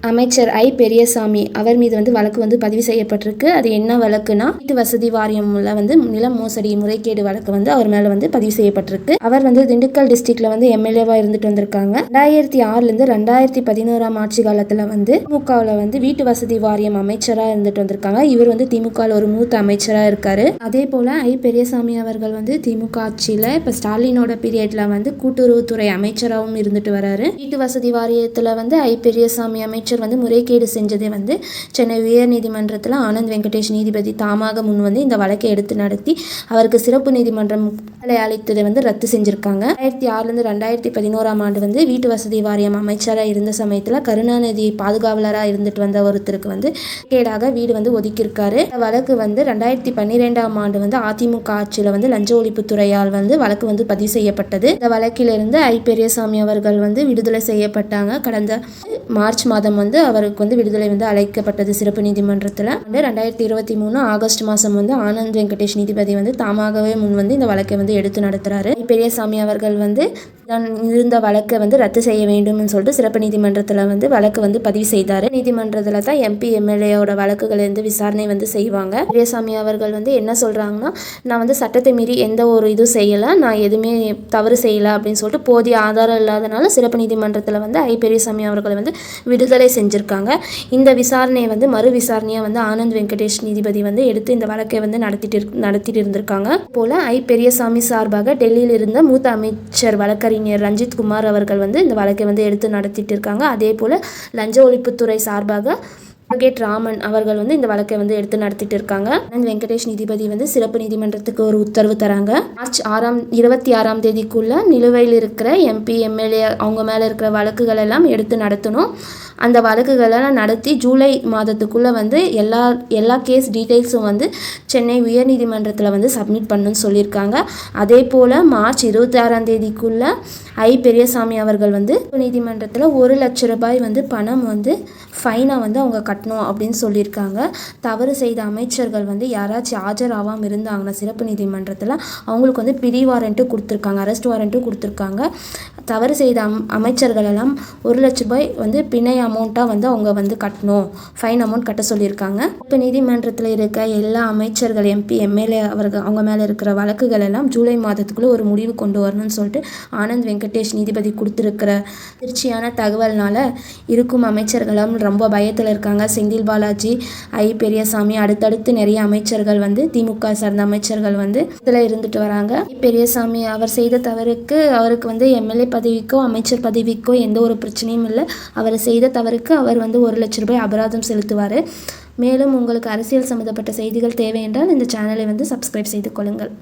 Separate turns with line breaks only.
அமைச்சர் ஐ. பெரியசாமி அவர் மீது வந்து வழக்கு வந்து பதிவு செய்யப்பட்டிருக்கு. அது என்ன வழக்குனா வீட்டு வசதி வாரியம்ல வந்து நில மோசடி முறைகேடு வழக்கு வந்து அவர் மேல வந்து பதிவு செய்யப்பட்டிருக்கு. அவர் வந்து திண்டுக்கல் டிஸ்ட்ரிக்ட்ல வந்து எம்எல்ஏவா இருந்துட்டு வந்திருக்காங்க. ரெண்டாயிரத்தி ஆறுல இருந்து ரெண்டாயிரத்தி பதினோராம் ஆட்சி காலத்துல வந்து திமுகவில் வந்து வீட்டு வசதி வாரியம் அமைச்சரா இருந்துட்டு வந்திருக்காங்க. இவர் வந்து திமுகவில் ஒரு மூத்த அமைச்சரா இருக்காரு. அதே போல ஐ. பெரியசாமி அவர்கள் வந்து திமுக ஆட்சியில இப்ப ஸ்டாலினோட பீரியட்ல வந்து கூட்டுறவுத்துறை அமைச்சராகவும் இருந்துட்டு வராரு. வீட்டு வசதி வாரியத்துல வந்து ஐ. பெரியசாமி அமைச்சர் வந்து முறைகேடு செஞ்சதை வந்து சென்னை உயர்நீதிமன்றத்தில் ஆனந்த் வெங்கடேஷ் நீதிபதி தாமாக முன் வந்து இந்த வழக்கை எடுத்து நடத்தி அவருக்கு சிறப்பு நீதிமன்றம் அளித்ததை வந்து ரத்து செஞ்சுருக்காங்க. ரெண்டாயிரத்தி ஆறுலேருந்து ரெண்டாயிரத்தி பதினோராம் ஆண்டு வந்து வீட்டு வசதி வாரியம் அமைச்சராக இருந்த சமயத்தில் கருணாநிதி பாதுகாவலராக இருந்துட்டு வந்த ஒருத்தருக்கு வந்து கேடாக வீடு வந்து ஒதுக்கியிருக்காரு. இந்த வழக்கு வந்து ரெண்டாயிரத்தி பன்னிரெண்டாம் ஆண்டு வந்து அதிமுக ஆட்சியில் வந்து லஞ்ச ஒழிப்புத்துறையால் வந்து வழக்கு வந்து பதிவு செய்யப்பட்டது. இந்த வழக்கிலிருந்து ஐ பெரியசாமி அவர்கள் வந்து விடுதலை செய்யப்பட்டாங்க. கடந்த மார்ச் மாதம் வந்து அவருக்கு வந்து விடுதலை வந்து அழைக்கப்பட்டது சிறப்பு நீதிமன்றத்தில். வந்து ரெண்டாயிரத்தி இருபத்தி மூணு ஆகஸ்ட் மாதம் வந்து ஆனந்த் வெங்கடேஷ் நீதிபதி வந்து தாமாகவே முன் வந்து இந்த வழக்கை வந்து எடுத்து நடத்துறாரு. பெரியசாமி அவர்கள் வந்து தான் இருந்த வழக்கை வந்து ரத்து செய்ய வேண்டும்னு சொல்லிட்டு சிறப்பு நீதிமன்றத்தில் வந்து வழக்கு வந்து பதிவு செய்தார். நீதிமன்றத்தில் தான் எம்பி எம்எல்ஏயோட வழக்குகள் வந்து விசாரணை வந்து செய்வாங்க. பெரியசாமி அவர்கள் வந்து என்ன சொல்கிறாங்கன்னா நான் வந்து சட்டத்தை மீறி எந்த ஒரு இதுவும் செய்யலை நான் எதுவுமே தவறு செய்யலை அப்படின்னு சொல்லிட்டு போதிய ஆதாரம் இல்லாதனால சிறப்பு நீதிமன்றத்தில் வந்து ஐ பெரியசாமி அவர்களை வந்து விடுதலை செஞ்சுருக்காங்க. இந்த விசாரணையை வந்து மறு விசாரணையாக வந்து ஆனந்த் வெங்கடேஷ் நீதிபதி வந்து எடுத்து இந்த வழக்கை வந்து நடத்திட்டு நடத்திட்டு இருந்திருக்காங்க. போல ஐ பெரியசாமி சார்பாக டெல்லியில் இருந்த மூத்த அமைச்சர் வழக்கறிஞர் ரஞ்சித் குமார் அவர்கள் வந்து இந்த வழக்கை வந்து எடுத்து நடத்திட்டு இருக்காங்க. அதே போல் லஞ்ச ஒழிப்புத்துறை சார்பாக அட்வொகேட் ராமன் அவர்கள் வந்து இந்த வழக்கை வந்து எடுத்து நடத்திட்டு இருக்காங்க. வெங்கடேஷ் நீதிபதி வந்து சிறப்பு நீதிமன்றத்துக்கு ஒரு உத்தரவு தராங்க. மார்ச் ஆறாம் இருபத்தி ஆறாம் தேதிக்குள்ள நிலுவையில் இருக்கிற எம்பி எம்எல்ஏ அவங்க மேலே இருக்கிற வழக்குகள் எல்லாம் எடுத்து நடத்தணும். அந்த வழக்குகளெல்லாம் நடத்தி ஜூலை மாதத்துக்குள்ளே வந்து எல்லா எல்லா கேஸ் டீட்டெயில்ஸும் வந்து சென்னை உயர்நீதிமன்றத்தில் வந்து சப்மிட் பண்ணுன்னு சொல்லியிருக்காங்க. அதே போல் மார்ச் இருபத்தி ஆறாம் தேதிக்குள்ளே ஐ பெரியசாமி அவர்கள் வந்து நீதிமன்றத்தில் ஒரு லட்ச ரூபாய் வந்து பணம் வந்து ஃபைனாக வந்து அவங்க காட்டணும் அப்படின்னு சொல்லியிருக்காங்க. தவறு செய்த அமைச்சர்கள் வந்து யாராச்சும் ஆஜராகாமல் இருந்தாங்கன்னா சிறப்பு நீதிமன்றத்தில் அவங்களுக்கு வந்து பிடி வாரண்ட்டு கொடுத்துருக்காங்க அரெஸ்ட் வாரண்ட்டும் கொடுத்துருக்காங்க. தவறு செய்த அம் அமைச்சர்கள் எல்லாம் ஒரு லட்ச ரூபாய் வந்து பிணை அமௌண்ட்டாக வந்து அவங்க வந்து கட்டணும் ஃபைன் அமௌண்ட் கட்ட சொல்லியிருக்காங்க. இப்போ நீதிமன்றத்தில் இருக்க எல்லா அமைச்சர்கள் எம்பி எம்எல்ஏ அவர்கள் அவங்க மேலே இருக்கிற வழக்குகள் எல்லாம் ஜூலை மாதத்துக்குள்ளே ஒரு முடிவு கொண்டு வரணும்னு சொல்லிட்டு ஆனந்த் வெங்கடேஷ் நீதிபதி கொடுத்துருக்கிற திருச்சியான தகவல்னால இருக்கும் அமைச்சர்களும் ரொம்ப பயத்தில் இருக்காங்க. செந்தில் பாலாஜி ஐ. பெரியசாமி அடுத்தடுத்து நிறைய அமைச்சர்கள் வந்து திமுக சார்ந்த அமைச்சர்கள் வந்து இதில் இருந்துட்டு வராங்க. பெரியசாமி அவர் செய்த தவறுக்கு அவருக்கு வந்து எம்எல்ஏ பதவிக்கோ அமைச்சர் பதவிக்கோ எந்த ஒரு பிரச்சனையும் இல்லை. அவர் செய்த தவறுக்கு அவர் வந்து ஒரு லட்ச ரூபாய் அபராதம் செலுத்துவார். மேலும் உங்களுக்கு அரசியல் சம்மந்தப்பட்ட செய்திகள் தேவை என்றால் இந்த சேனலை வந்து சப்ஸ்கிரைப் செய்து கொள்ளுங்கள்.